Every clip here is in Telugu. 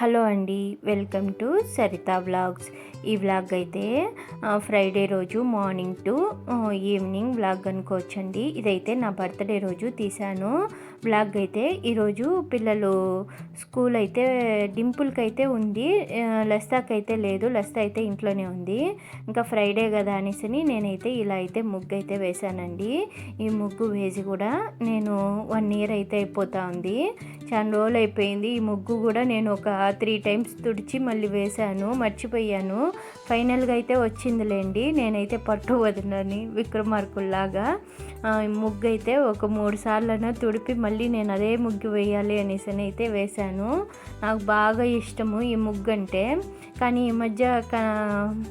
హలో అండి వెల్కమ్ టు సరిత వ్లాగ్స్. ఈ వ్లాగ్ అయితే ఫ్రైడే రోజు మార్నింగ్ టు ఈవినింగ్ వ్లాగ్ అనుకోవచ్చండి. ఇదైతే నా బర్త్డే రోజు తీశాను. వ్లాగ్ అయితే ఈరోజు పిల్లలు స్కూల్ అయితే డింపుల్కి అయితే ఉంది. లస్తాకి అయితే లేదు. లస్తా అయితే ఇంట్లోనే ఉంది. ఇంకా ఫ్రైడే కదా అనేసి నేనైతే ఇలా అయితే ముగ్గు అయితే వేశానండి. ఈ ముగ్గు వేసి కూడా నేను వన్ ఇయర్ అయితే అయిపోతా ఉంది. చాలా రోజులు అయిపోయింది ఈ ముగ్గు కూడా నేను ఒక త్రీ టైమ్స్ తుడిచి మళ్ళీ వేశాను మర్చిపోయాను. ఫైనల్గా అయితే వచ్చిందిలేండి. నేనైతే పట్టు వదిలని విక్రమార్కుల్లాగా ఈ ముగ్గు అయితే ఒక మూడు సార్లు తుడిపి మళ్ళీ నేను అదే ముగ్గు వేయాలి అనేసి అయితే వేశాను. నాకు బాగా ఇష్టము ఈ ముగ్గు అంటే కానీ ఈ మధ్య క-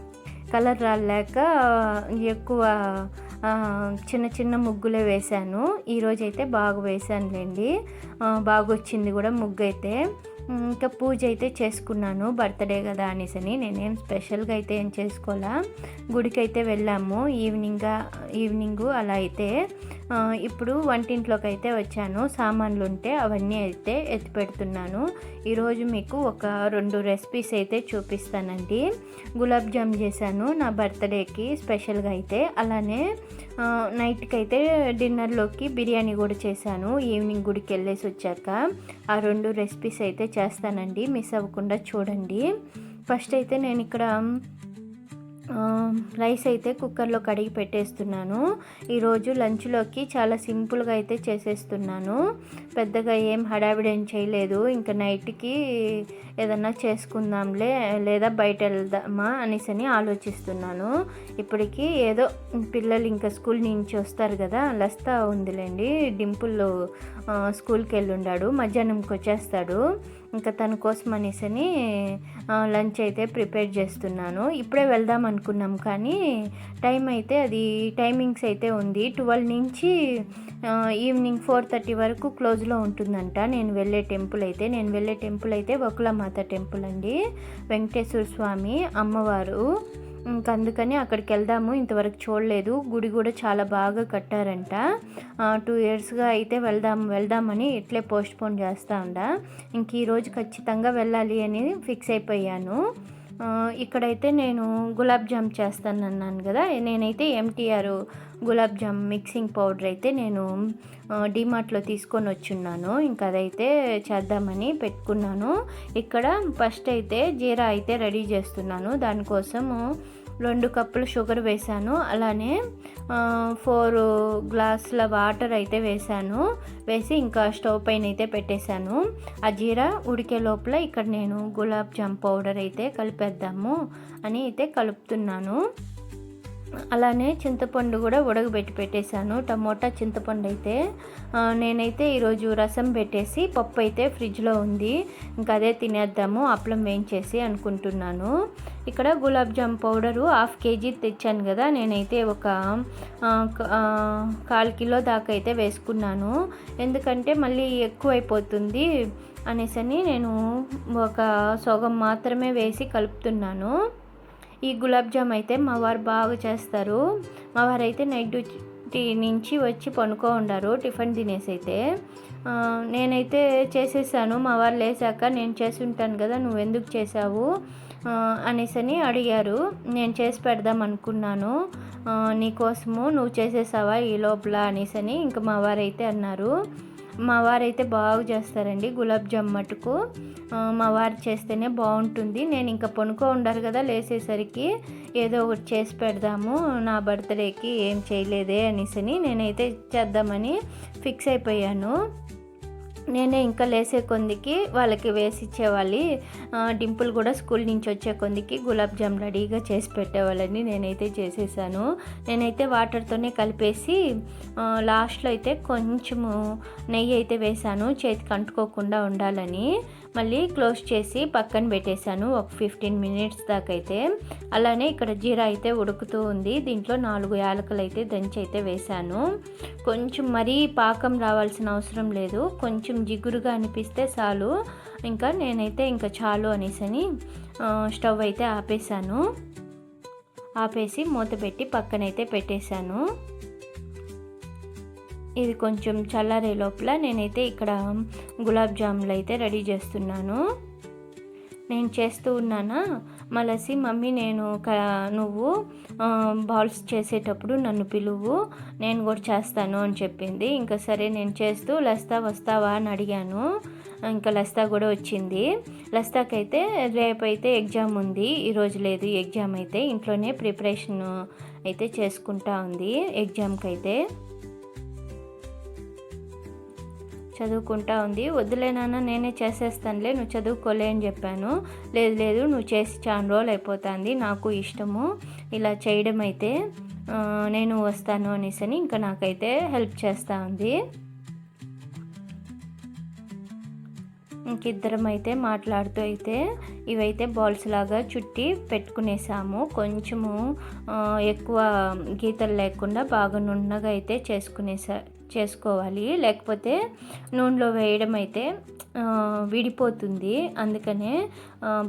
కలర్ రాలేక ఎక్కువ చిన్న చిన్న ముగ్గులే వేశాను. ఈరోజు అయితే బాగా వేశానులేండి. బాగా వచ్చింది కూడా ముగ్గు అయితే ఇంకా పూజ అయితే చేసుకున్నాను. బర్త్డే కదా అనేసి నేనేం స్పెషల్గా అయితే ఏం చేసుకోవాలా? గుడికి అయితే వెళ్ళాము. ఈవినింగ్ ఈవినింగ్ అలా అయితే ఇప్పుడు వంటింట్లోకి అయితే వచ్చాను. సామాన్లు ఉంటే అవన్నీ అయితే ఎత్తి పెడుతున్నాను ఈరోజు మీకు ఒక రెండు రెసిపీస్ అయితే చూపిస్తానండి. గులాబ్ జామ్ చేశాను. నా బర్త్డేకి స్పెషల్గా అయితే. అలానే నైట్కి అయితే డిన్నర్లోకి బిర్యానీ కూడా చేశాను. ఈవినింగ్ గుడికి వెళ్ళేసి వచ్చాక ఆ రెండు రెసిపీస్ అయితే చేస్తానండి. మిస్ అవ్వకుండా చూడండి. ఫస్ట్ అయితే నేను ఇక్కడ రైస్ అయితే కుక్కర్లో కడిగి పెట్టేస్తున్నాను. ఈరోజు లంచ్లోకి చాలా సింపుల్గా అయితే చేసేస్తున్నాను. పెద్దగా ఏం హడావిడి ఏం చేయలేదు. ఇంకా నైట్కి ఏదన్నా చేసుకుందాంలే లేదా బయట వెళ్దామా అనేసి అని ఆలోచిస్తున్నాను. ఇప్పటికి ఏదో పిల్లలు ఇంకా స్కూల్ నుంచి వస్తారు కదా లస్తా ఉందిలేండి. డింపుల్ స్కూల్కి వెళ్ళుండాడు మధ్యాహ్నంకి వచ్చేస్తాడు ఇంకా తన కోసం అనేసని లంచ్ అయితే ప్రిపేర్ చేస్తున్నాను. ఇప్పుడే వెళ్దాం అనుకున్నాం కానీ టైం అయితే అది టైమింగ్స్ అయితే ఉంది. ట్వెల్వ్ నుంచి ఈవినింగ్ ఫోర్ థర్టీ వరకు క్లోజ్లో ఉంటుందంట. నేను వెళ్ళే టెంపుల్ అయితే నేను వెళ్ళే టెంపుల్ అయితే మాత టెంపుల్ అండి. వెంకటేశ్వర స్వామి అమ్మవారు. ఇంక అందుకని అక్కడికి వెళ్దాము. ఇంతవరకు చూడలేదు. గుడి కూడా చాలా బాగా కట్టారంట. టూ ఇయర్స్గా అయితే వెళ్దాం వెళ్దామని ఇట్లే పోస్ట్పోన్ చేస్తా ఉండ. ఇంక ఈరోజు ఖచ్చితంగా వెళ్ళాలి అని ఫిక్స్ అయిపోయాను. ఇక్కడైతే నేను గులాబ్ జామ్ చేస్తాను అన్నాను కదా. నేనైతే MTR gulab jam mixing powder అయితే నేను డిమార్ట్లో తీసుకొని వచ్చున్నాను. ఇంకా అదైతే చేద్దామని పెట్టుకున్నాను. ఇక్కడ ఫస్ట్ అయితే జీరా అయితే రెడీ చేస్తున్నాను. దానికోసము రెండు కప్పులు షుగర్ వేశాను. అలానే ఫోర్ గ్లాసుల వాటర్ అయితే వేశాను. వేసి ఇంకా స్టవ్ పైన అయితే పెట్టేశాను. ఆ జీరా ఉడికే లోపల ఇక్కడ నేను గులాబ్ జామ్ పౌడర్ అయితే కలిపేద్దాము అని అయితే కలుపుతున్నాను. అలానే చింతపండు కూడా ఉడకబెట్టి పెట్టేశాను. టమోటా చింతపండు అయితే నేనైతే ఈరోజు రసం పెట్టేసి పప్పు అయితే ఫ్రిడ్జ్లో ఉంది. ఇంకా అదే తినేద్దాము అప్పలం వేయించేసి అనుకుంటున్నాను. ఇక్కడ gulab jam powder half KG తెచ్చాను కదా నేనైతే ఒక కాల్ కిలో దాకా అయితే వేసుకున్నాను. ఎందుకంటే మళ్ళీ ఎక్కువైపోతుంది అనేసని నేను ఒక సగం మాత్రమే వేసి కలుపుతున్నాను. ఈ గులాబ్ జామ్ అయితే మా వారు బాగా చేస్తారు. మా వారు అయితే నైట్ డ్యూటీ నుంచి వచ్చి పనుకో ఉండారు టిఫిన్ తినేసి అయితే. నేనైతే చేసేసాను. మా వారు లేచాక నేను చేసి ఉంటాను కదా నువ్వు ఎందుకు చేసావు అనేసని అడిగారు. నేను చేసి పెడదాం అనుకున్నాను. నీకోసము నువ్వు చేసేసావా ఈ లోపల అనేసని ఇంకా మా వారైతే అన్నారు. మా వారైతే బాగా చేస్తారండి గులాబ్ జామ్ మటుకు మా వారు చేస్తేనే బాగుంటుంది. నేను ఇంకా పనుకో ఉండాలి కదా లేసేసరికి ఏదో ఒకటి చేసి పెడదాము నా బర్త్డేకి ఏం చేయలేదే అనేసి నేనైతే చేద్దామని ఫిక్స్ అయిపోయాను. నేనే ఇంకా లేసే కొందికి వాళ్ళకి వేసి ఇచ్చేవాళ్ళు డింపుల్ కూడా స్కూల్ నుంచి వచ్చే కొందికి గులాబ్ జామ్ రెడీగా చేసి పెట్టేవాళ్ళని నేనైతే చేసేసాను. నేనైతే వాటర్తోనే కలిపేసి లాస్ట్లో అయితే కొంచెము నెయ్యి అయితే వేసాను చేతికి అంటుకోకుండా ఉండాలని. మళ్ళీ క్లోజ్ చేసి పక్కన పెట్టేశాను. ఒక ఫిఫ్టీన్ మినిట్స్ దాకా అయితే అలానే ఇక్కడ జీరా అయితే ఉడుకుతూ ఉంది. దీంట్లో నాలుగు యాలకులు అయితే దంచి అయితే వేశాను. కొంచెం మరీ పాకం రావాల్సిన అవసరం లేదు. కొంచెం జిగురుగా అనిపిస్తే చాలు. ఇంకా నేనైతే ఇంకా చాలు అనేసని స్టవ్ అయితే ఆపేసాను ఆపేసి మూత పెట్టి పక్కనైతే పెట్టేశాను. ఇది కొంచెం చల్లారే లోపల నేనైతే ఇక్కడ గులాబ్ జాములు అయితే రెడీ చేస్తున్నాను. నేను చేస్తూ ఉన్నానా? మలసి మమ్మీ నేను నువ్వు బాల్స్ చేసేటప్పుడు నన్ను పిలువు నేను కూడా చేస్తాను అని చెప్పింది. ఇంకా సరే నేను చేస్తూ లస్తా వస్తావా అని అడిగాను. ఇంకా లస్తా కూడా వచ్చింది. లస్తాకైతే రేపైతే ఎగ్జామ్ ఉంది. ఈరోజు లేదు ఎగ్జామ్ అయితే. ఇంట్లోనే ప్రిపరేషన్ అయితే చేసుకుంటా ఉంది ఎగ్జామ్కి అయితే చదువుకుంటా ఉంది. వద్దులే నాన్న నేనే చేసేస్తానులే నువ్వు చదువుకోలే అని చెప్పాను. లేదు లేదు నువ్వు చేసి చాలా రోజులు అయిపోతుంది నాకు ఇష్టము. ఇలా చేయడం అయితే నేను వస్తాను అనేసి అని ఇంకా నాకైతే హెల్ప్ చేస్తూ ఉంది. ఇంకిద్దరం అయితే మాట్లాడుతూ అయితే ఇవైతే బాల్స్ లాగా చుట్టి పెట్టుకునేసాము. కొంచెము ఎక్కువ గీతలు లేకుండా బాగా నున్నగా అయితే చేసుకునేసా చేసుకోవాలి. లేకపోతే నూనెలో వేయడం అయితే విడిపోతుంది. అందుకనే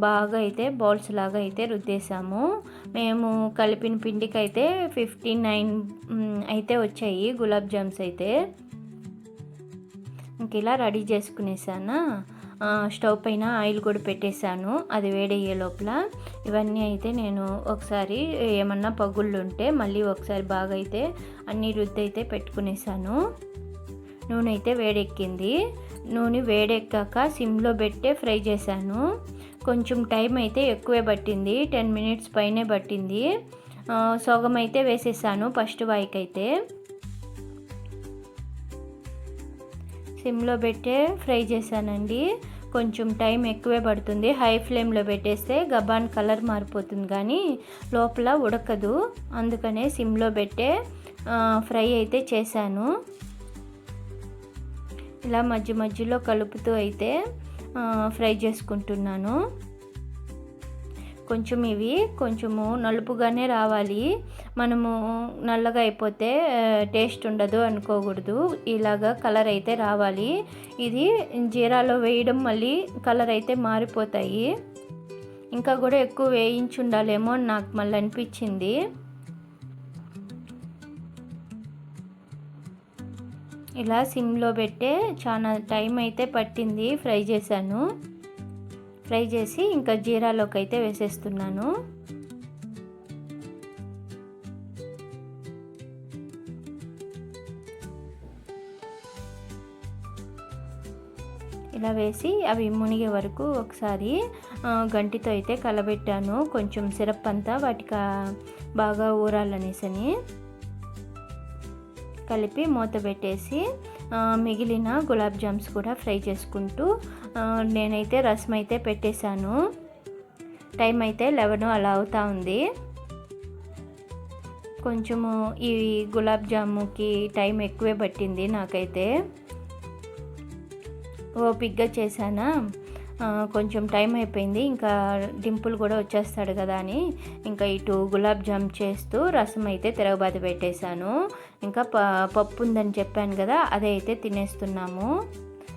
బాగా అయితే బాల్స్ లాగా అయితే రుద్దేశాము. మేము కలిపిన పిండికి అయితే ఫిఫ్టీ నైన్ అయితే వచ్చాయి గులాబ్ జామ్స్ అయితే. ఇంక ఇలా రెడీ చేసుకునేసానా? స్టవ్ పైన ఆయిల్ కూడా పెట్టేశాను. అది వేడయ్యే లోపల. ఇవన్నీ అయితే నేను ఒకసారి ఏమన్నా పగుళ్ళు ఉంటే మళ్ళీ ఒకసారి బాగా అయితే అన్ని రుద్ది అయితే పెట్టుకునేసాను. నూనె అయితే వేడెక్కింది. నూనె వేడెక్కాక సిమ్లో పెట్టే ఫ్రై చేశాను. కొంచెం టైం అయితే ఎక్కువే పట్టింది. టెన్ మినిట్స్ పైనే పట్టింది. సగం అయితే వేసేసాను ఫస్ట్ వాయికైతే. సిమ్లో పెట్టే ఫ్రై చేశానండి. కొంచెం టైం ఎక్కువే పడుతుంది. హై ఫ్లేమ్లో పెట్టేస్తే గబాన్ కలర్ మారిపోతుంది కానీ లోపల ఉడకదు. అందుకనే సిమ్లో పెట్టే ఫ్రై అయితే చేశాను. ఇలా మధ్య మధ్యలో కలుపుతూ అయితే ఫ్రై చేసుకుంటున్నాను. కొంచెం ఇవి కొంచెము నలుపుగానే రావాలి. మనము నల్లగా అయిపోతే టేస్ట్ ఉండదు అనుకోకూడదు. ఇలాగా కలర్ అయితే రావాలి. ఇది జీరాలో వేయడం మళ్ళీ కలర్ అయితే మారిపోతాయి. ఇంకా కూడా ఎక్కువ వేయించి ఉండాలేమో అని నాకు మళ్ళీ అనిపించింది. ఇలా సిమ్లో పెట్టే చాలా టైం అయితే పట్టింది. ఫ్రై చేశాను. ఫ్రై చేసి ఇంకా జీరాలోకి అయితే వేసేస్తున్నాను. ఇలా వేసి అవి మునిగే వరకు ఒకసారి గంటితో అయితే కలబెట్టాను. కొంచెం సిరప్ అంతా వాటికి బాగా ఊరాలనేసని. కలిపి మూత పెట్టేసి మిగిలిన గులాబ్ జామ్స్ కూడా ఫ్రై చేసుకుంటూ నేనైతే రసం అయితే పెట్టేశాను. టైం అయితే లెవెన్ అలా అవుతా ఉంది. కొంచెము ఈ గులాబ్ జాముకి టైం ఎక్కువే పట్టింది నాకైతే. ఓపిక్గా చేశానా? కొంచెం టైం అయిపోయింది. ఇంకా డింపుల్ కూడా వచ్చేస్తాడు కదా అని ఇంకా ఇటు గులాబ్ జామ్ చేస్తూ రసం అయితే తిరగబాతి పెట్టేశాను. ఇంకా ప పప్పు ఉందని చెప్పాను కదా అదే అయితే తినేస్తున్నాము.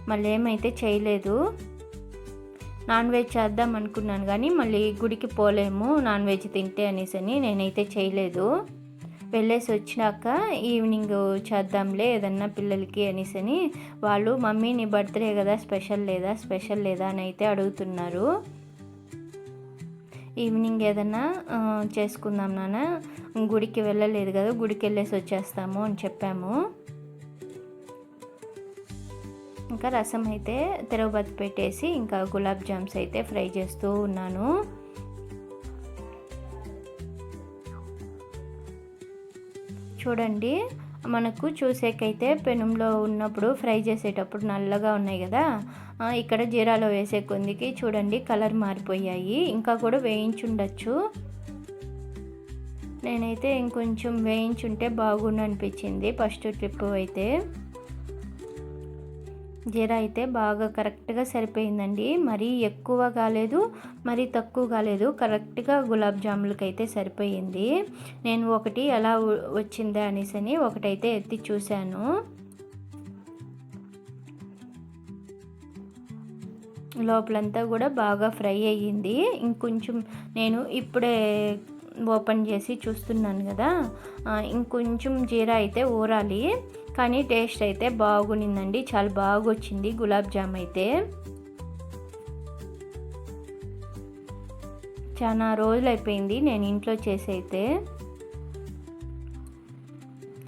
మళ్ళీ ఏమైతే చేయలేదు నాన్ వెజ్ చేద్దాం అనుకున్నాను కానీ మళ్ళీ గుడికి పోలేము నాన్ వెజ్ తింటే అనేసి అని నేనైతే చేయలేదు. వెళ్ళేసి వచ్చినాక ఈవినింగ్ చేద్దాంలే ఏదన్నా పిల్లలకి అనేసి అని వాళ్ళు మమ్మీ నీ బర్త్డే కదా స్పెషల్ లేదా స్పెషల్ లేదా అని అయితే అడుగుతున్నారు. ఈవినింగ్ ఏదన్నా చేసుకుందాం నాన్న గుడికి వెళ్ళలేదు కదా గుడికి వెళ్ళేసి వచ్చేస్తాము అని చెప్పాము. ఇంకా రసం అయితే తిరగబత్తి పెట్టేసి ఇంకా గులాబ్ జామ్స్ అయితే ఫ్రై చేస్తూ ఉన్నాను. చూడండి. మనకు చూసేకైతే పెనంలో ఉన్నప్పుడు ఫ్రై చేసేటప్పుడు నల్లగా ఉన్నాయి కదా. ఇక్కడ జీరాలో వేసే కొందికి చూడండి కలర్ మారిపోయాయి. ఇంకా కూడా వేయించుండొచ్చు. నేనైతే ఇంకొంచెం వేయించుంటే బాగుండు అనిపించింది ఫస్ట్ ట్రిప్ అయితే. జీరా అయితే బాగా కరెక్ట్గా సరిపోయిందండి. మరీ ఎక్కువ కాలేదు మరీ తక్కువ కాలేదు. కరెక్ట్గా గులాబ్ జాములకి అయితే సరిపోయింది. నేను ఒకటి ఎలా వచ్చిందా అనేసి అని ఒకటైతే ఎత్తి చూశాను. లోపలంతా కూడా బాగా ఫ్రై అయ్యింది. ఇంకొంచెం నేను ఇప్పుడే ఓపెన్ చేసి చూస్తున్నాను కదా. ఇంకొంచెం జీరా అయితే ఊరాలి. కానీ టేస్ట్ అయితే బాగునిందండి. చాలా బాగా వచ్చింది గులాబ్ జామ్ అయితే. చాలా రోజులు అయిపోయింది నేను ఇంట్లో చేసి అయితే.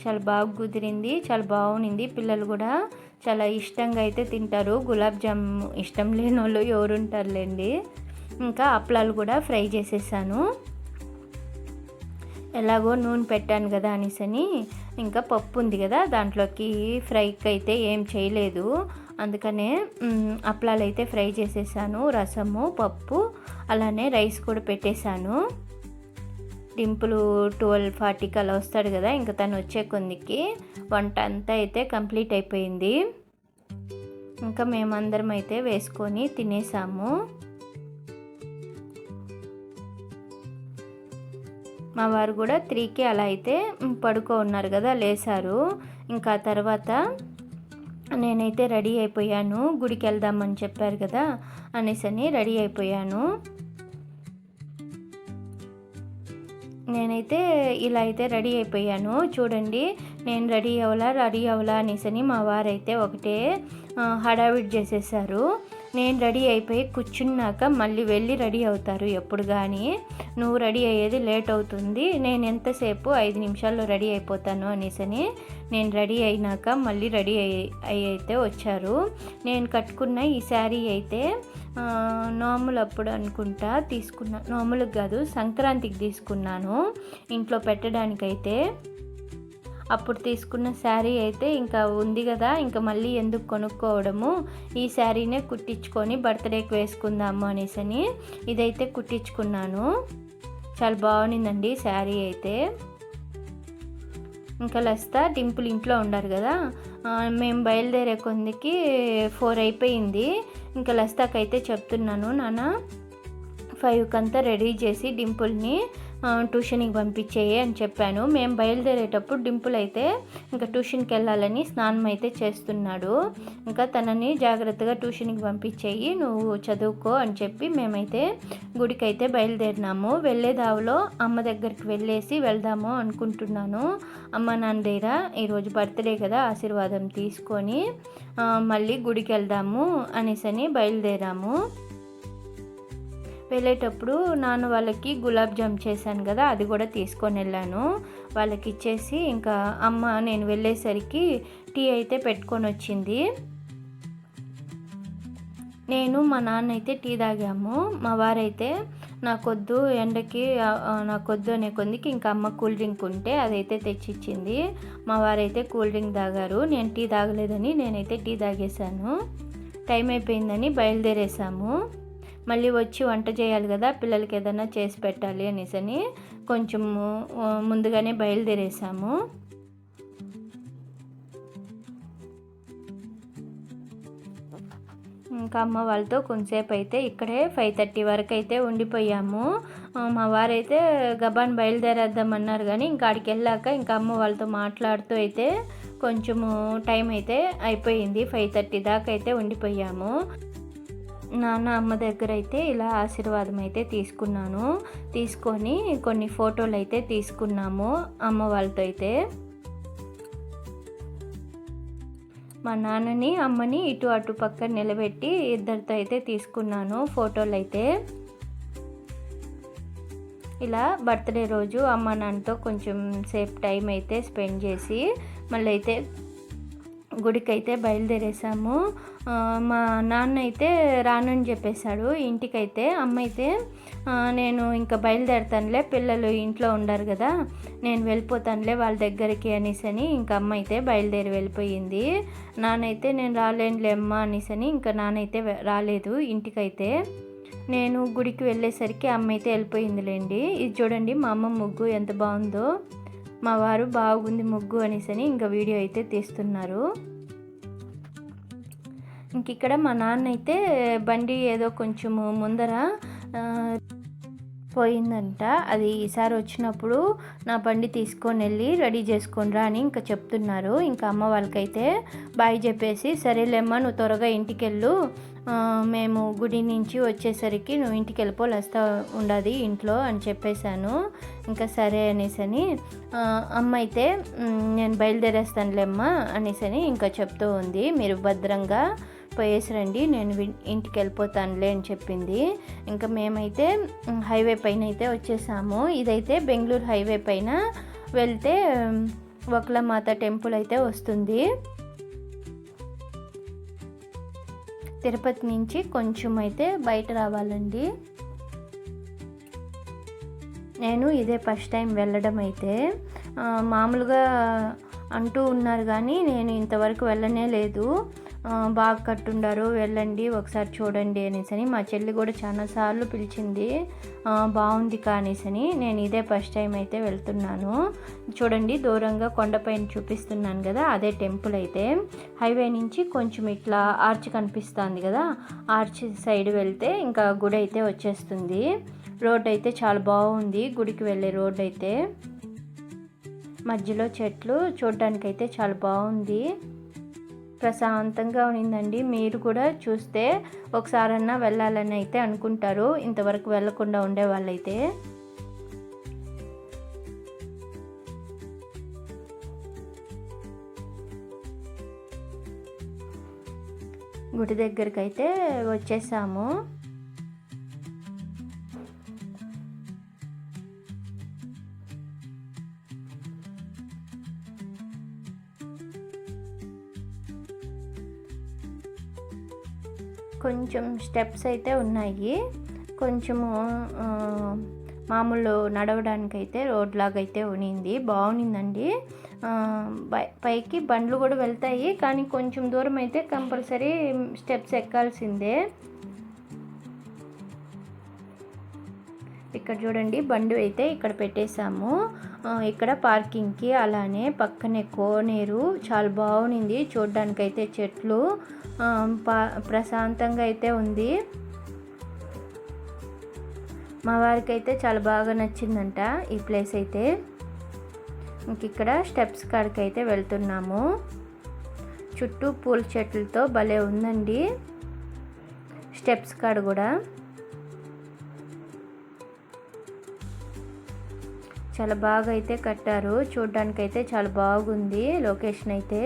చాలా బాగా కుదిరింది చాలా బాగుంది పిల్లలు కూడా చాలా ఇష్టంగా అయితే తింటారు. గులాబ్ జామ్ ఇష్టం లేని వాళ్ళు ఎవరుంటారులేండి. ఇంకా అప్పలాలు కూడా ఫ్రై చేసేసాను. ఎలాగో నూనె పెట్టాను కదా అనేసని ఇంకా పప్పు ఉంది కదా దాంట్లోకి ఫ్రైకి అయితే ఏం చేయలేదు. అందుకనే అప్పలాలు అయితే ఫ్రై చేసేసాను రసము పప్పు అలానే రైస్ కూడా పెట్టేశాను. డింపులు ట్వెల్వ్ ఫార్టీకి అలా వస్తాడు కదా ఇంకా తను వచ్చే కొందికి వంట అంతా అయితే కంప్లీట్ అయిపోయింది. ఇంకా మేమందరం అయితే వేసుకొని తినేసాము. మా వారు కూడా త్రీకి అలా అయితే పడుకో ఉన్నారు కదా లేసారు. ఇంకా తర్వాత నేనైతే రెడీ అయిపోయాను గుడికి వెళ్దామని చెప్పారు కదా అనేసి అని రెడీ అయిపోయాను. నేనైతే ఇలా అయితే రెడీ అయిపోయాను. చూడండి నేను రెడీ అవ్వలా రెడీ అవ్వలా అని మా వారైతే ఒకటే హడావిడి చేసేసారు. నేను రెడీ అయిపోయి కూర్చున్నాక మళ్ళీ వెళ్ళి రెడీ అవుతారు ఎప్పుడు కానీ నువ్వు రెడీ అయ్యేది లేట్ అవుతుంది. నేను ఎంతసేపు? ఐదు నిమిషాల్లో రెడీ అయిపోతాను అనేసని నేను రెడీ అయినాక మళ్ళీ రెడీ అయ్యి అయ్యి అయితే వచ్చారు. నేను కట్టుకున్న ఈ శారీ అయితే నోములు అప్పుడు అనుకుంటా తీసుకున్నా. నోములకు కాదు సంక్రాంతికి తీసుకున్నాను. ఇంట్లో పెట్టడానికైతే. అప్పుడు తీసుకున్న శారీ అయితే ఇంకా ఉంది కదా ఇంకా మళ్ళీ ఎందుకు కొనుక్కోవడము? ఈ శారీనే కుట్టించుకొని బర్త్డేకి వేసుకుందాము అని ఇదైతే కుట్టించుకున్నాను. చాలా బాగుండిందండి శారీ అయితే. ఇంకా లస్తా డింపుల్ ఇంట్లో ఉండారు కదా మేము బయలుదేరే కొందికి ఫోర్ అయిపోయింది. ఇంకా లస్తాకైతే చెప్తున్నాను నాన్న ఫైవ్కి అంతా రెడీ చేసి డింపుల్ని ట్యూషన్కి పంపించేయి అని చెప్పాను. మేము బయలుదేరేటప్పుడు డింపుల్ అయితే ఇంకా ట్యూషన్కి వెళ్ళాలని స్నానం అయితే చేస్తున్నాడు. ఇంకా తనని జాగ్రత్తగా ట్యూషన్కి పంపించేయి నువ్వు చదువుకో అని చెప్పి మేమైతే గుడికి అయితే బయలుదేరినాము వెళ్ళేదావులో అమ్మ దగ్గరికి వెళ్ళేసి వెళ్దాము అనుకుంటున్నాను. అమ్మ నాన్న దగ్గర ఈరోజు బర్త్డే కదా ఆశీర్వాదం తీసుకొని మళ్ళీ గుడికి వెళ్దాము అని బయలుదేరాము. వెళ్ళేటప్పుడు నాన్న వాళ్ళకి గులాబ్ జామ్ చేశాను కదా అది కూడా తీసుకొని వెళ్ళాను. వాళ్ళకి ఇచ్చేసి ఇంకా అమ్మ నేను వెళ్ళేసరికి టీ అయితే పెట్టుకొని వచ్చింది. నేను మా నాన్న అయితే టీ తాగాము. మా వారైతే నాకొద్దు ఎండకి నాకొద్దు అనే కొందికి ఇంకా అమ్మ కూల్ డ్రింక్ ఉంటే అదైతే తెచ్చిచ్చింది. మా వారైతే కూల్ డ్రింక్ తాగారు. నేను టీ తాగలేదని నేనైతే టీ తాగేశాను. టైం అయిపోయిందని బయలుదేరేసాము. మళ్ళీ వచ్చి వంట చేయాలి కదా పిల్లలకి ఏదైనా చేసి పెట్టాలి అనేసని కొంచెం ముందుగానే బయలుదేరేసాము. ఇంకా అమ్మ వాళ్ళతో కొంతసేపు అయితే ఇక్కడే ఫైవ్ థర్టీ వరకు అయితే ఉండిపోయాము. మా వారైతే గబాన్ బయలుదేరేద్దామన్నారు కానీ ఇంకా ఆడికి వెళ్ళాక ఇంకా అమ్మ వాళ్ళతో మాట్లాడుతూ అయితే కొంచెము టైం అయితే అయిపోయింది. ఫైవ్ థర్టీ దాకా అయితే ఉండిపోయాము. నాన్న అమ్మ దగ్గర అయితే ఇలా ఆశీర్వాదం అయితే తీసుకున్నాను. తీసుకొని కొన్ని ఫోటోలు అయితే తీసుకున్నాము అమ్మ వాళ్ళతో అయితే మా నాన్నని అమ్మని ఇటు అటు పక్కన నిలబెట్టి ఇద్దరితో అయితే తీసుకున్నాను ఫోటోలు అయితే ఇలా బర్త్డే రోజు అమ్మ నాన్నతో కొంచెం సేపు టైం అయితే స్పెండ్ చేసి మళ్ళీ అయితే గుడికైతే బయలుదేరేసాము. మా నాన్న అయితే రానని చెప్పేశాడు. ఇంటికైతే అమ్మ అయితే నేను ఇంకా బయలుదేరుతానులే పిల్లలు ఇంట్లో ఉండరు కదా నేను వెళ్ళిపోతానులే వాళ్ళ దగ్గరికి అనేసని ఇంకా అమ్మ అయితే బయలుదేరి వెళ్ళిపోయింది. నానైతే నేను రాలేనులే అమ్మ అనేసని ఇంకా నానైతే రాలేదు ఇంటికైతే. నేను గుడికి వెళ్ళేసరికి అమ్మ అయితే వెళ్ళిపోయిందిలేండి. ఇది చూడండి మా అమ్మ ముగ్గు ఎంత బాగుందో. మా వారు బాగుంది ముగ్గు అనేసని ఇంకా వీడియో అయితే తీస్తున్నారు. ఇంక ఇక్కడ మా నాన్న అయితే బండి ఏదో కొంచెము ముందర పోయిందంట. అది ఈసారి వచ్చినప్పుడు నా బండి తీసుకొని వెళ్ళి రెడీ చేసుకొని రా అని ఇంకా చెప్తున్నారు. ఇంకా అమ్మ వాళ్ళకైతే బాయ్ చెప్పేసి సరేలేమ్మా నువ్వు త్వరగా ఇంటికి వెళ్ళు మేము గుడి నుంచి వచ్చేసరికి నువ్వు ఇంటికి వెళ్ళిపోలేస్తా ఉండదు ఇంట్లో అని చెప్పేశాను. ఇంకా సరే అనేసని అమ్మ అయితే "మ్, నేను బయలుదేరేస్తానులేమ్మా అనేసని ఇంకా చెప్తూ ఉంది. మీరు భద్రంగా పోయేసి రండి నేను వి- ఇంటికి వెళ్ళిపోతానులే అని చెప్పింది. ఇంకా మేమైతే హైవే పైన అయితే వచ్చేసాము. ఇదైతే బెంగళూరు హైవే పైన వెళ్తే వక్లమాత టెంపుల్ అయితే వస్తుంది. తిరుపతి నుంచి కొంచెం అయితే బయట రావాలండి. నేను ఇదే ఫస్ట్ టైం వెళ్ళడం అయితే మామూలుగా అంటూ ఉన్నారు కానీ నేను ఇంతవరకు వెళ్ళనే లేదు. బాగా కట్టుండారు వెళ్ళండి ఒకసారి చూడండి అనేసని. మా చెల్లి కూడా చాలాసార్లు పిలిచింది ఆ, బాగుంది కానీసని నేను ఇదే ఫస్ట్ టైం అయితే వెళ్తున్నాను. చూడండి దూరంగా కొండపైన చూపిస్తున్నాను కదా అదే టెంపుల్ అయితే. హైవే నుంచి కొంచెం ఇట్లా ఆర్చ్ కనిపిస్తుంది కదా ఆర్చ్ సైడ్ వెళ్తే ఇంకా గుడి అయితే వచ్చేస్తుంది. రోడ్ అయితే చాలా బాగుంది గుడికి వెళ్ళే రోడ్ అయితే. మధ్యలో చెట్లు చూడడానికైతే చాలా బాగుంది. ప్రశాంతంగా ఉన్నిందండి మీరు కూడా చూస్తే ఒకసారన్నా వెళ్ళాలని అయితే అనుకుంటారు. ఇంతవరకు వెళ్ళకుండా ఉండే వాళ్ళైతే గుడి దగ్గరికి అయితే వచ్చేసాము. కొంచెం స్టెప్స్ అయితే ఉన్నాయి. కొంచెము మామూలు నడవడానికి అయితే రోడ్ లాగా అయితే ఉనింది బాగునిందండి పై- పైకి బండ్లు కూడా వెళ్తాయి. కానీ కొంచెం దూరం అయితే కంపల్సరీ స్టెప్స్ ఎక్కాల్సిందే. ఇక్కడ చూడండి బండి అయితే ఇక్కడ పెట్టేశాము. ఇక్కడ పార్కింగ్కి అలానే పక్కనే కోనేరు. చాలా బాగుంది చూడ్డానికైతే చెట్లు ప్రశాంతంగా అయితే ఉంది. మా వారికి అయితే చాలా బాగా నచ్చిందంట ఈ ప్లేస్ అయితే. ఇంక ఇక్కడ స్టెప్స్ కాడికి అయితే వెళ్తున్నాము. చుట్టూ పూల చెట్లతో భలే ఉందండి. స్టెప్స్ కాడ కూడా. చాలా బాగా అయితే కట్టారు. చూడ్డానికైతే అయితే చాలా బాగుంది లొకేషన్ అయితే.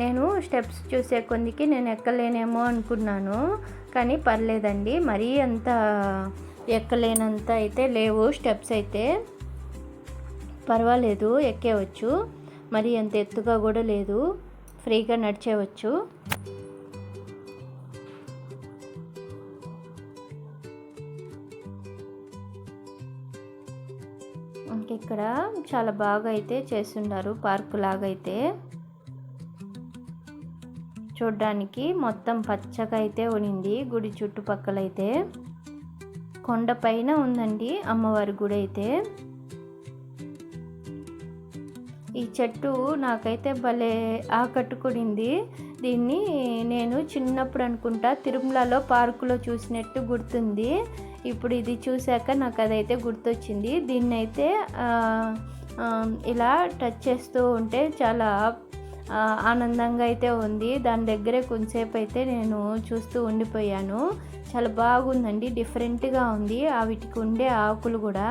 నేను స్టెప్స్ చూసే కొందికి నేను ఎక్కలేనేమో అనుకున్నాను కానీ పర్లేదండి. మరీ అంత ఎక్కలేనంత అయితే లేవు స్టెప్స్ అయితే. పర్వాలేదు ఎక్కేవచ్చు. మరీ అంత ఎత్తుగా కూడా లేదు. ఫ్రీగా నడిచేవచ్చు. ఇక్కడ చాలా బాగా అయితే చేస్తున్నారు పార్కు లాగా అయితే చూడ్డానికి మొత్తం పచ్చగా అయితే ఉనింది గుడి చుట్టుపక్కల అయితే కొండ పైన ఉందండి అమ్మవారి గుడి అయితే ఈ చెట్టు నాకైతే భలే ఆకట్టుకునింది. దీన్ని నేను చిన్నప్పుడు అనుకుంటా తిరుమలలో పార్కులో చూసినట్టు గుర్తుంది. ఇప్పుడు ఇది చూశాక నాకు అదైతే గుర్తొచ్చింది. దీన్ని అయితే ఇలా టచ్ చేస్తూ ఉంటే చాలా ఆనందంగా అయితే ఉంది. దాని దగ్గరే కొంచెంసేపు అయితే నేను చూస్తూ ఉండిపోయాను. చాలా బాగుందండి. డిఫరెంట్గా ఉంది. వీటికి ఉండే ఆకులు కూడా.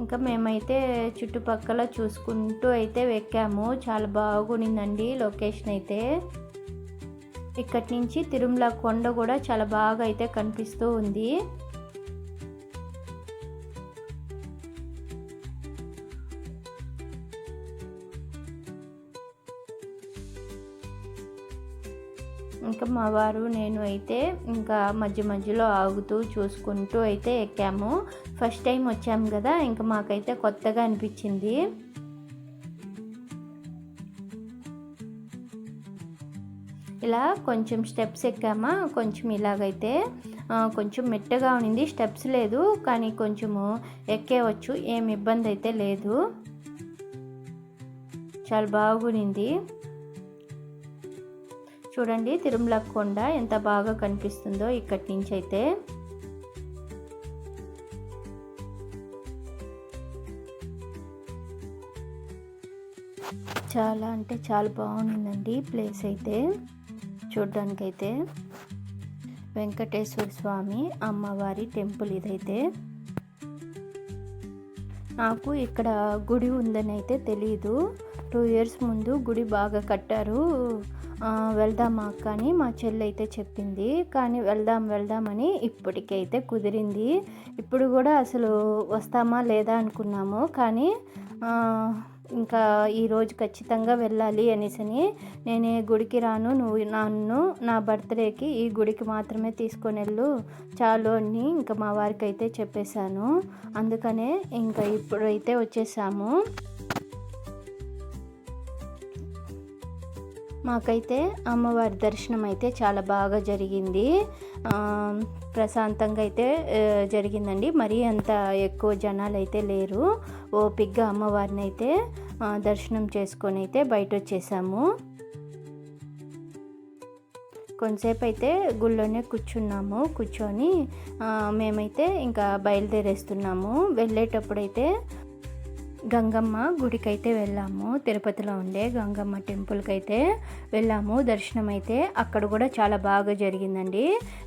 ఇంకా మేమైతే చుట్టుపక్కల చూసుకుంటూ అయితే ఎక్కాము చాలా బాగుండిందండి లొకేషన్ అయితే. ఇక్కడి నుంచి తిరుమల కొండ కూడా చాలా బాగా అయితే కనిపిస్తూ ఉంది. ఇంకా మా వారు నేను అయితే ఇంకా మధ్య మధ్యలో ఆగుతూ చూసుకుంటూ అయితే ఎక్కాము. ఫస్ట్ టైం వచ్చాము కదా ఇంకా మాకైతే కొత్తగా అనిపించింది. ఇలా కొంచెం స్టెప్స్ ఎక్కామా? కొంచెం ఇలాగైతే కొంచెం మెట్టగా ఉండింది స్టెప్స్ లేదు కానీ కొంచెము ఎక్కేవచ్చు. ఏం ఇబ్బంది అయితే లేదు. చాలా బాగునింది. చూడండి తిరుమల కొండ ఎంత బాగా కనిపిస్తుందో ఇక్కడి నుంచి అయితే చాలా అంటే చాలా బాగుందండి ప్లేస్ అయితే. చూడ్డానికైతే వెంకటేశ్వర స్వామి అమ్మవారి టెంపుల్ ఇదైతే. నాకు ఇక్కడ గుడి ఉందని అయితే తెలియదు టూ ఇయర్స్ ముందు గుడి బాగా కట్టారు. వెళ్దామా అక్క అని మా చెల్లి అయితే చెప్పింది. కానీ వెళ్దాం వెళ్దామని ఇప్పటికైతే కుదిరింది. ఇప్పుడు కూడా అసలు వస్తామా లేదా అనుకున్నాము. కానీ ఇంకా ఈరోజు ఖచ్చితంగా వెళ్ళాలి అనేసని నేనే గుడికి రాను నువ్వు నన్ను నా బర్త్డేకి ఈ గుడికి మాత్రమే తీసుకొని వెళ్ళు. చాలు అని ఇంకా మా వారికి అయితే చెప్పేశాను. అందుకనే ఇంకా ఇప్పుడైతే వచ్చేసాము. మాకైతే అమ్మవారి దర్శనం అయితే చాలా బాగా జరిగింది. ప్రశాంతంగా అయితే జరిగిందండి. మరీ అంత ఎక్కువ జనాలు అయితే లేరు ఓపిగ్గా అమ్మవారిని అయితే దర్శనం చేసుకొని అయితే బయట వచ్చేసాము కొంతసేపు అయితే గుళ్ళోనే కూర్చున్నాము. కూర్చొని మేమైతే ఇంకా బయలుదేరేస్తున్నాము. వెళ్ళేటప్పుడైతే గంగమ్మ గుడికైతే వెళ్ళాము. తిరుపతిలో ఉండే గంగమ్మ టెంపుల్కి అయితే వెళ్ళాము. దర్శనం అయితే అక్కడ కూడా చాలా బాగా జరిగిందండి.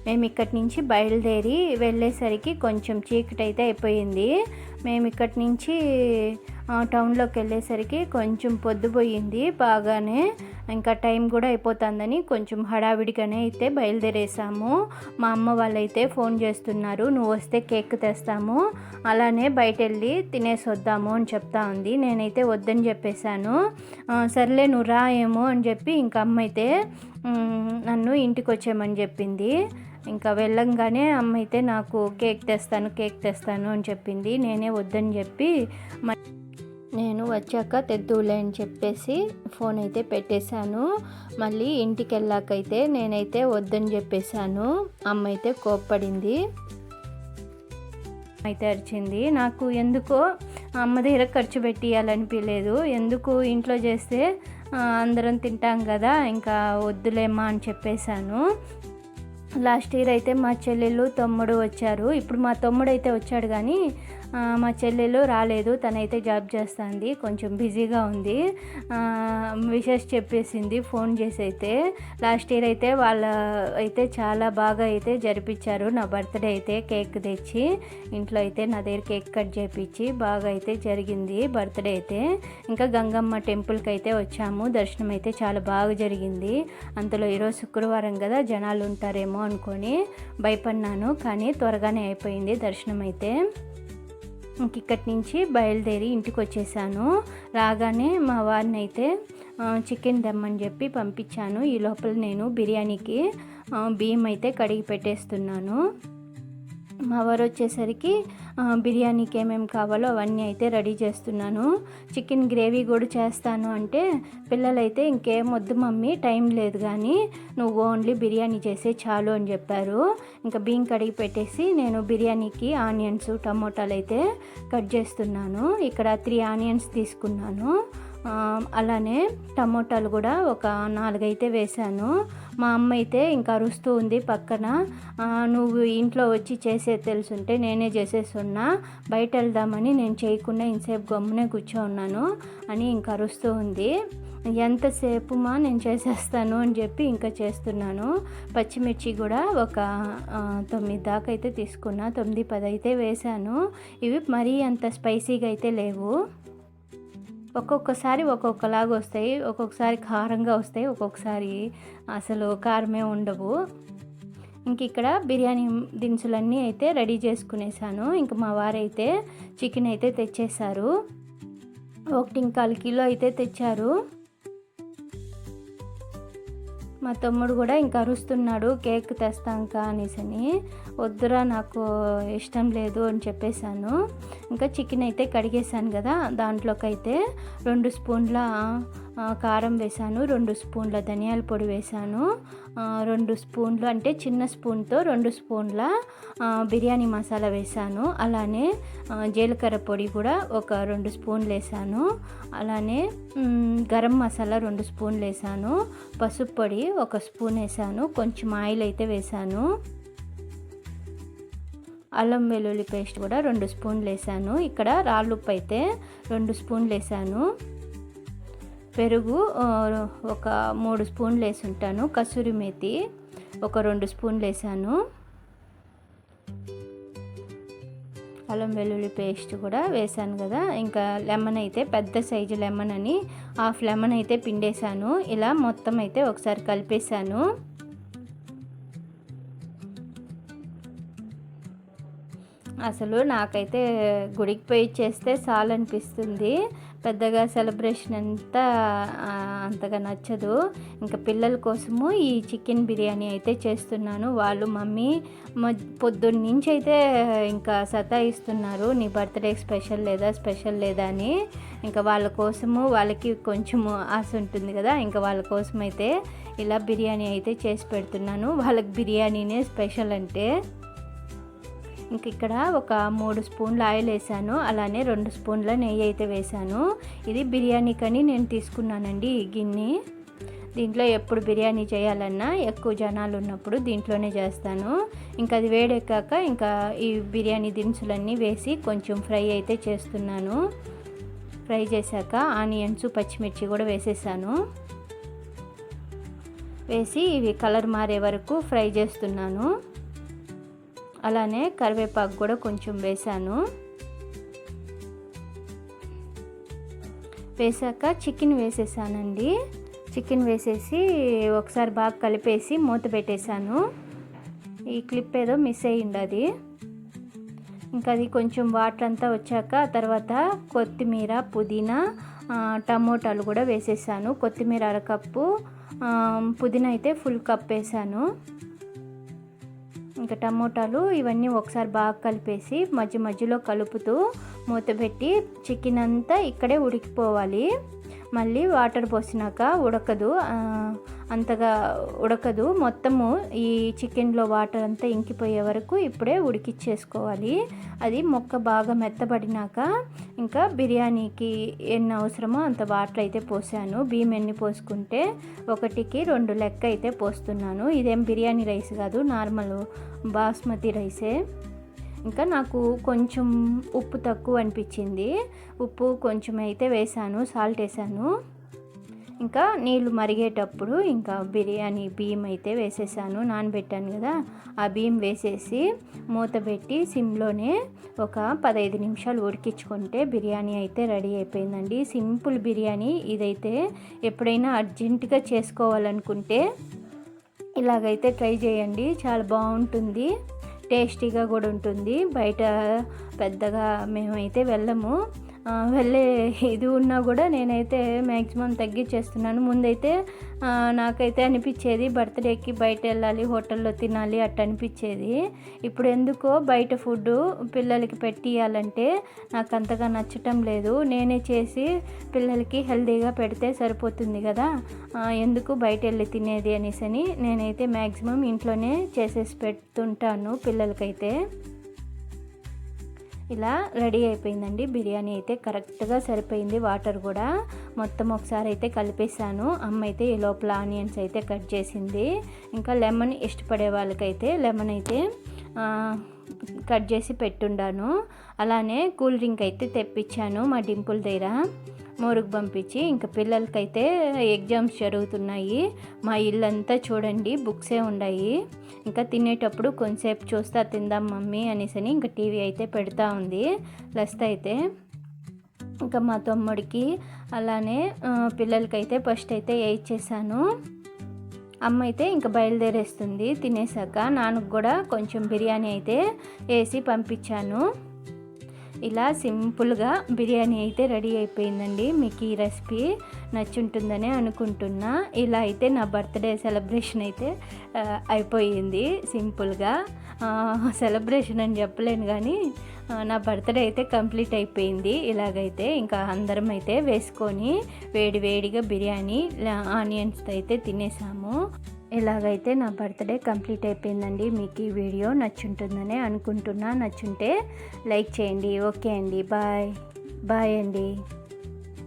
మేము ఇక్కడి నుంచి బయలుదేరి వెళ్ళేసరికి కొంచెం చీకటి అయితే అయిపోయింది. మేము ఇక్కడి నుంచి టౌన్లోకి వెళ్ళేసరికి కొంచెం పొద్దుపోయింది బాగానే. ఇంకా టైం కూడా అయిపోతుందని కొంచెం హడావిడిగానే అయితే బయలుదేరేసాము. మా అమ్మ వాళ్ళైతే ఫోన్ చేస్తున్నారు నువ్వు వస్తే కేక్ తెస్తాము అలానే బయట వెళ్ళి తినేసి వద్దాము అని చెప్తా ఉంది. నేనైతే వద్దని చెప్పేశాను. సర్లే నువ్వు రా ఏమో అని చెప్పి ఇంకా అమ్మ అయితే నన్ను ఇంటికి వచ్చేయమని చెప్పింది. ఇంకా వెళ్ళంగానే అమ్మ అయితే నాకు కేక్ తెస్తాను కేక్ తెస్తాను అని చెప్పింది. నేనే వద్దని చెప్పి నేను వచ్చాక తెద్దులే అని చెప్పేసి ఫోన్ అయితే పెట్టేశాను. మళ్ళీ ఇంటికి వెళ్ళాకైతే నేనైతే వద్దని చెప్పేశాను. అమ్మ అయితే కోప్పడింది. అయితే అరిచింది. నాకు ఎందుకో అమ్మ దగ్గర ఖర్చు పెట్టియాలనిపించలేదు ఎందుకు ఇంట్లో చేస్తే అందరం తింటాం కదా ఇంకా వద్దులేమ్మా అని చెప్పేశాను. లాస్ట్ ఇయర్ అయితే మా చెల్లెళ్ళు తమ్ముడు వచ్చారు. ఇప్పుడు మా తమ్ముడు అయితే వచ్చాడు కానీ మా చెల్లెలు రాలేదు తనైతే జాబ్ చేస్తుంది కొంచెం బిజీగా ఉంది. విషెస్ చెప్పేసింది ఫోన్ చేసి అయితే లాస్ట్ ఇయర్ అయితే వాళ్ళ అయితే చాలా బాగా అయితే జరిపించారు నా బర్త్డే అయితే కేక్ తెచ్చి ఇంట్లో అయితే నా దగ్గర కేక్ కట్ చేపించి బాగా అయితే జరిగింది బర్త్డే అయితే. ఇంకా గంగమ్మ టెంపుల్కి అయితే వచ్చాము దర్శనం అయితే చాలా బాగా జరిగింది. అంతలో ఈరోజు శుక్రవారం కదా జనాలు ఉంటారేమో అనుకొని భయపడినాను కానీ త్వరగానే అయిపోయింది దర్శనం అయితే. ఇంక ఇక్కడి నుంచి బయలుదేరి ఇంటికి వచ్చేసాను రాగానే మా వారిని అయితే చికెన్ దమ్మని చెప్పి పంపించాను. ఈ లోపల నేను బిర్యానీకి బియ్యం అయితే కడిగి పెట్టేస్తున్నాను. మా వారు వచ్చేసరికి బిర్యానీకి ఏమేమి కావాలో అవన్నీ అయితే రెడీ చేస్తున్నాను. చికెన్ గ్రేవీ కూడా చేస్తాను అంటే పిల్లలైతే ఇంకేం వద్దు మమ్మీ టైం లేదు కానీ నువ్వు ఓన్లీ బిర్యానీ చేసే చాలు అని చెప్పారు. ఇంకా బియ్యం కడిగి పెట్టేసి నేను బిర్యానీకి ఆనియన్స్ టమోటాలు అయితే కట్ చేస్తున్నాను. ఇక్కడ త్రీ ఆనియన్స్ తీసుకున్నాను. అలానే టమోటాలు కూడా ఒక నాలుగైతే వేశాను. మా అమ్మ అయితే ఇంకా అరుస్తూ ఉంది పక్కన. నువ్వు ఇంట్లో వచ్చి చేసే తెలుసుంటే నేనే చేసేస్తున్నా. బయట వెళ్దామని నేను చేయకుండా ఇంతసేపు గమ్మునే కూర్చో ఉన్నాను అని ఇంకా అరుస్తూ ఉంది. ఎంతసేపు మా నేను చేసేస్తాను అని చెప్పి ఇంకా చేస్తున్నాను. పచ్చిమిర్చి కూడా ఒక తొమ్మిది దాకా అయితే తీసుకున్నా తొమ్మిది పది అయితే వేశాను. ఇవి మరీ అంత స్పైసీగా అయితే లేవు. ఒక్కొక్కసారి ఒక్కొక్కలాగా వస్తాయి. ఒక్కొక్కసారి కారంగా వస్తాయి. ఒక్కొక్కసారి అసలు కారమే ఉండవు. ఇంక ఇక్కడ బిర్యానీ దినుసులన్నీ అయితే రెడీ చేసుకునేసాను. ఇంక మా వారైతే చికెన్ అయితే తెచ్చేశారు. ఒకటి ఇంకా కిలో అయితే తెచ్చారు. మా తమ్ముడు కూడా ఇంకా అరుస్తున్నాడు. కేక్ తెస్తాంకా అనేసి అని వద్దురా నాకు ఇష్టం లేదు అని చెప్పేశాను. ఇంకా చికెన్ అయితే కడిగేశాను కదా దాంట్లోకైతే రెండు స్పూన్ల కారం వేశాను రెండు స్పూన్ల ధనియాల పొడి వేశాను రెండు స్పూన్లు అంటే చిన్న స్పూన్తో రెండు స్పూన్ల బిర్యానీ మసాలా వేశాను అలానే జీలకర్ర పొడి కూడా ఒక రెండు స్పూన్లు వేసాను అలానే గరం మసాలా రెండు స్పూన్లు వేసాను పసుపు పొడి ఒక స్పూన్ వేసాను కొంచెం ఆయిల్ అయితే వేసాను అల్లం వెల్లుల్లి పేస్ట్ కూడా రెండు స్పూన్లు వేసాను. ఇక్కడ రాళ్ళు ఉప్పు అయితే రెండు స్పూన్లు వేసాను. పెరుగు ఒక మూడు స్పూన్లు వేసి ఉంటాను. కసూరి మేతి ఒక రెండు స్పూన్లు వేసాను. అల్లం వెల్లుల్లి పేస్ట్ కూడా వేసాను కదా. ఇంకా లెమన్ అయితే పెద్ద సైజు లెమన్ అని హాఫ్ లెమన్ అయితే పిండేశాను. ఇలా మొత్తం అయితే ఒకసారి కలిపేశాను. అసలు నాకైతే గుడికి పోయి చేస్తే చాలు అనిపిస్తుంది పెద్దగా సెలబ్రేషన్ అంతా అంతగా నచ్చదు. ఇంకా పిల్లల కోసము ఈ చికెన్ బిర్యానీ అయితే చేస్తున్నాను. వాళ్ళు మమ్మీ మ- పొద్దున్న నుంచి అయితే ఇంకా సతాయిస్తున్నారు. నీ బర్త్డే స్పెషల్ లేదా స్పెషల్ లేదా అని. ఇంకా వాళ్ళ కోసము వాళ్ళకి కొంచెము ఆశ ఉంటుంది కదా. ఇంకా వాళ్ళ కోసం అయితే ఇలా బిర్యానీ అయితే చేసి పెడుతున్నాను. వాళ్ళకి బిర్యానీనే స్పెషల్ అంటే. ఇంక ఇక్కడ ఒక మూడు స్పూన్ల ఆయిల్ వేసాను. అలానే రెండు స్పూన్ల నెయ్యి అయితే వేసాను. ఇది బిర్యానీకని నేను తీసుకున్నానండి ఈ గిన్నె. దీంట్లో ఎప్పుడు బిర్యానీ చేయాలన్నా ఎక్కువ జనాలు ఉన్నప్పుడు దీంట్లోనే చేస్తాను. ఇంకా అది వేడెక్కాక ఇంకా ఈ బిర్యానీ దినుసులన్నీ వేసి కొంచెం ఫ్రై అయితే చేస్తున్నాను. ఫ్రై చేశాక ఆనియన్స్ పచ్చిమిర్చి కూడా వేసేసాను. వేసి ఇవి కలర్ మారే వరకు ఫ్రై చేస్తున్నాను. అలానే కరివేపాకు కూడా కొంచెం వేసాను. వేసాక చికెన్ వేసేసానండి. చికెన్ వేసేసి ఒకసారి బాగా కలిపేసి మూత పెట్టేశాను. ఈ క్లిప్ ఏదో మిస్ అయ్యింది అది ఇంకా అది కొంచెం వాటర్ అంతా వచ్చాక తర్వాత కొత్తిమీర పుదీనా టమోటాలు కూడా వేసేసాను. కొత్తిమీర అరకప్పు పుదీనా అయితే ఫుల్ కప్ వేసాను ఇంకా టమోటాలు ఇవన్నీ ఒకసారి బాగా కలిపేసి మధ్య మధ్యలో కలుపుతూ మూత పెట్టి చికెన్ అంతా ఇక్కడే ఉడికిపోవాలి. మళ్ళీ వాటర్ పోసినాక ఉడకదు అంతగా ఉడకదు. మొత్తము ఈ చికెన్లో వాటర్ అంతా ఇంకిపోయే వరకు ఇప్పుడే ఉడికిచ్చేసుకోవాలి. అది మొక్క బాగా మెత్తబడినాక ఇంకా బిర్యానీకి ఎన్ని అవసరమో అంత వాటర్ అయితే పోసాను. బియ్యం ఎన్ని పోసుకుంటే ఒకటికి రెండు లెక్క అయితే పోస్తున్నాను. ఇదేం బిర్యానీ రైస్ కాదు నార్మల్ బాస్మతి రైసే. ఇంకా నాకు కొంచెం ఉప్పు తక్కువ అనిపించింది. ఉప్పు కొంచెం అయితే వేసాను సాల్ట్ వేసాను. ఇంకా నీళ్ళు మరిగేటప్పుడు ఇంకా బిర్యానీ బియ్యం అయితే వేసేసాను. నానబెట్టాను కదా ఆ బియ్యం వేసేసి మూత పెట్టి సిమ్లోనే ఒక పదహైదు నిమిషాలు ఉడికించుకుంటే బిర్యానీ అయితే రెడీ అయిపోయిందండి. సింపుల్ బిర్యానీ. ఇదైతే ఎప్పుడైనా అర్జెంటుగా చేసుకోవాలనుకుంటే ఇలాగైతే ట్రై చేయండి. చాలా బాగుంటుంది. టేస్టీగా కూడా ఉంటుంది. బయట పెద్దగా మేమైతే వెళ్ళము. వెళ్ళే ఇది ఉన్నా కూడా నేనైతే మ్యాక్సిమం తగ్గించేస్తున్నాను. ముందైతే నాకైతే అనిపించేది బర్త్డేకి బయట వెళ్ళాలి హోటల్లో తినాలి అట్ట అనిపించేది. ఇప్పుడు ఎందుకో బయట ఫుడ్ పిల్లలకి పెట్టియాలంటే నాకు అంతగా నచ్చటం లేదు. నేనే చేసి పిల్లలకి హెల్తీగా పెడితే సరిపోతుంది కదా. ఎందుకు బయట వెళ్ళి తినేది అనేసి అని నేనైతే మ్యాక్సిమం ఇంట్లోనే చేసేసి పెడుతుంటాను పిల్లలకైతే. ఇలా రెడీ అయిపోయిందండి. బిర్యానీ అయితే కరెక్ట్గా సరిపోయింది. వాటర్ కూడా మొత్తం ఒకసారి అయితే కలిపేసాను అమ్మ అయితే ఈ లోపల ఆనియన్స్ అయితే కట్ చేసింది. ఇంకా లెమన్ ఇష్టపడే వాళ్ళకైతే లెమన్ అయితే కట్ చేసి పెట్టుండాను. అలానే కూల్ డ్రింక్ అయితే తెప్పించాను మా డింపుల్ దగ్గర. మోరుకు పంపించి ఇంకా పిల్లలకైతే ఎగ్జామ్స్ జరుగుతున్నాయి. మా ఇల్లంతా చూడండి బుక్సే ఉన్నాయి ఇంకా తినేటప్పుడు కొంచెంసేపు చూస్తా తిందాం మమ్మీ అనేసి అని ఇంకా టీవీ అయితే పెడతా ఉంది లస్త అయితే. ఇంకా మా తమ్ముడికి అలానే పిల్లలకైతే ఫస్ట్ అయితే చేశాను అమ్మ అయితే ఇంకా బయలుదేరేస్తుంది తినేసాక నాన్నకు కూడా కొంచెం బిర్యానీ అయితే వేసి పంపించాను. ఇలా సింపుల్గా బిర్యానీ అయితే రెడీ అయిపోయిందండి. మీకు ఈ రెసిపీ నచ్చుంటుందని అనుకుంటున్నా. ఇలా అయితే నా బర్త్డే సెలబ్రేషన్ అయితే అయిపోయింది సింపుల్గా. సెలబ్రేషన్ అని చెప్పలేను కానీ నా బర్త్డే అయితే కంప్లీట్ అయిపోయింది. ఇలాగైతే ఇంకా అందరం అయితే వేసుకొని వేడి వేడిగా బిర్యానీ ఆనియన్స్ అయితే తినేసాము. ఇలాగైతే నా బర్త్డే కంప్లీట్ అయిపోయిందండి మీకు ఈ వీడియో నచ్చుంటుందని అనుకుంటున్నా. నచ్చుంటే లైక్ చేయండి. ఓకే అండి. బాయ్. బాయ్ అండి.